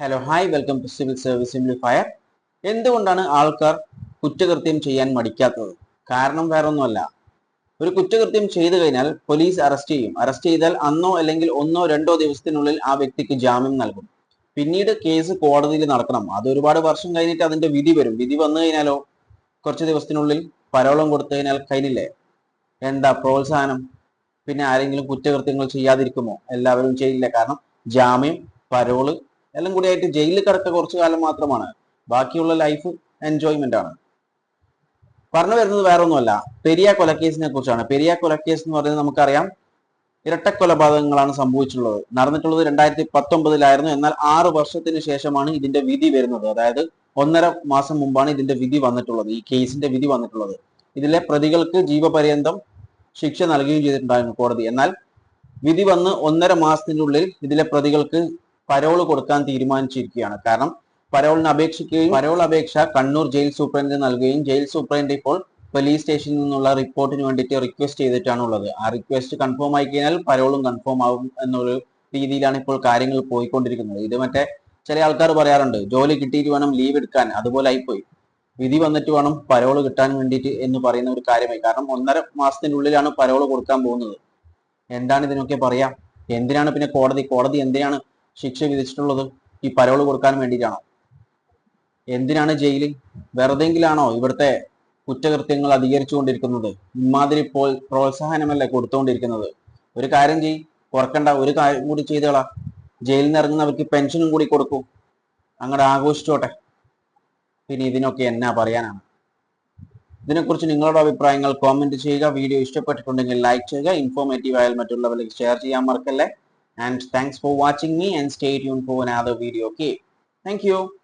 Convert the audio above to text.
Hello hi welcome to civil service simplifier എന്തുകൊണ്ടാണ് ആൾക്കാർ കുറ്റകൃത്യം ചെയ്യാൻ മടിക്കാത്തത്? കാരണം വേറൊന്നുമല്ല. ഒരു കുറ്റകൃത്യം ചെയ്തു കഴിഞ്ഞാൽ പോലീസ് അറസ്റ്റ് ചെയ്യും. അറസ്റ്റ് ചെയ്താൽ അന്നോ അല്ലെങ്കിൽ ഒന്നോ രണ്ടോ ദിവസത്തിനുള്ളിൽ ആ വ്യക്തിക്ക് ജാമ്യം നൽകും. പിന്നീട് കേസ് കോടതിയിൽ നടക്കണം. അത് ഒരുപാട് വർഷം കഴിഞ്ഞിട്ട് അതിന്റെ വിധി വരും. വിധി വന്നു കഴിഞ്ഞാലോ കുറച്ച് ദിവസത്തിനുള്ളിൽ പരോളം കൊടുത്തു കഴിഞ്ഞാൽ കഴിഞ്ഞില്ലേ എന്താ പ്രോത്സാഹനം? പിന്നെ ആരെങ്കിലും കുറ്റകൃത്യങ്ങൾ ചെയ്യാതിരിക്കുമോ? എല്ലാവരും ചെയ്യില്ല. കാരണം ജാമ്യം പരോൾ എല്ലാം കൂടി ആയിട്ട് ജയിലിൽ കിടക്ക കുറച്ചു കാലം മാത്രമാണ്. ബാക്കിയുള്ള ലൈഫ് എൻജോയ്മെന്റ് ആണ്. പറഞ്ഞു വരുന്നത് വേറെ ഒന്നുമല്ല പെരിയ കൊലക്കേസിനെ കുറിച്ചാണ്. പെരിയ കൊലക്കേസ് എന്ന് പറയുന്നത് നമുക്കറിയാം. ഇരട്ട കൊലപാതകങ്ങളാണ് സംഭവിച്ചിട്ടുള്ളത്. നടന്നിട്ടുള്ളത് രണ്ടായിരത്തി പത്തൊമ്പതിലായിരുന്നു എന്നാൽ ആറ് വർഷത്തിന് ശേഷമാണ് ഇതിന്റെ വിധി വരുന്നത്. അതായത് ഒന്നര മാസം മുമ്പാണ് ഇതിന്റെ വിധി വന്നിട്ടുള്ളത്. ഈ കേസിന്റെ വിധി വന്നിട്ടുള്ളത്. ഇതിലെ പ്രതികൾക്ക് ജീവപര്യന്തം ശിക്ഷ നൽകുകയും ചെയ്തിട്ടുണ്ടായിരുന്നു കോടതി. എന്നാൽ വിധി വന്ന് ഒന്നര മാസത്തിനുള്ളിൽ ഇതിലെ പ്രതികൾക്ക് പരോൾ കൊടുക്കാൻ തീരുമാനിച്ചിരിക്കുകയാണ്. കാരണം പരോളിന് അപേക്ഷിക്കുകയും പരോൾ അപേക്ഷ കണ്ണൂർ ജയിൽ സൂപ്രണ്ട് നൽകുകയും ജയിൽ സൂപ്രണ്ട് ഇപ്പോൾ പോലീസ് സ്റ്റേഷനിൽ നിന്നുള്ള റിപ്പോർട്ടിന് വേണ്ടിയിട്ട് റിക്വസ്റ്റ് ചെയ്തിട്ടാണ് ഉള്ളത്. ആ റിക്വസ്റ്റ് കൺഫേം ആയി കഴിഞ്ഞാൽ പരോളും കൺഫേം ആവും എന്നൊരു രീതിയിലാണ് ഇപ്പോൾ കാര്യങ്ങൾ പോയിക്കൊണ്ടിരിക്കുന്നത്. ഇത് മറ്റേ ചില ആൾക്കാർ പറയാറുണ്ട് ജോലി കിട്ടിയിട്ട് വേണം ലീവ് എടുക്കാൻ അതുപോലെ ആയിപ്പോയി. വിധി വന്നിട്ട് വേണം പരോൾ കിട്ടാൻ വേണ്ടിയിട്ട് എന്ന് പറയുന്ന ഒരു കാര്യമായി. കാരണം ഒന്നര മാസത്തിനുള്ളിലാണ് പരോൾ കൊടുക്കാൻ പോകുന്നത്. എന്താണ് ഇതിനൊക്കെ പറയാ? എന്തിനാണ് പിന്നെ കോടതി? കോടതി എന്തിനാണ് ശിക്ഷ വിധിച്ചിട്ടുള്ളത് ഈ പരോൾ കൊടുക്കാൻ വേണ്ടിയിട്ടാണോ? എന്തിനാണ് ജയിലിൽ വെറുതെങ്കിലാണോ ഇവിടുത്തെ കുറ്റകൃത്യങ്ങൾ അധികരിച്ചുകൊണ്ടിരിക്കുന്നത്? ഇമാതിരി ഇപ്പോൾ പ്രോത്സാഹനമല്ലേ കൊടുത്തുകൊണ്ടിരിക്കുന്നത്? ഒരു കാര്യം ചെയ് കുറക്കണ്ട ഒരു കാര്യം കൂടി ചെയ്തോളാ. ജയിലിൽ നിന്ന് ഇറങ്ങുന്നവർക്ക് പെൻഷനും കൂടി കൊടുക്കൂ. അങ്ങോട്ട് ആഘോഷിച്ചോട്ടെ. പിന്നെ ഇതിനൊക്കെ എന്നാ പറയാനാണ്? ഇതിനെക്കുറിച്ച് നിങ്ങളുടെ അഭിപ്രായങ്ങൾ കോമെന്റ് ചെയ്യുക. വീഡിയോ ഇഷ്ടപ്പെട്ടിട്ടുണ്ടെങ്കിൽ ലൈക്ക് ചെയ്യുക. ഇൻഫോർമേറ്റീവ് ആയാൽ മറ്റുള്ളവരിലേക്ക് ഷെയർ ചെയ്യാൻ മറക്കല്ലേ? and thanks for watching me and stay tuned for another video okay? Thank you.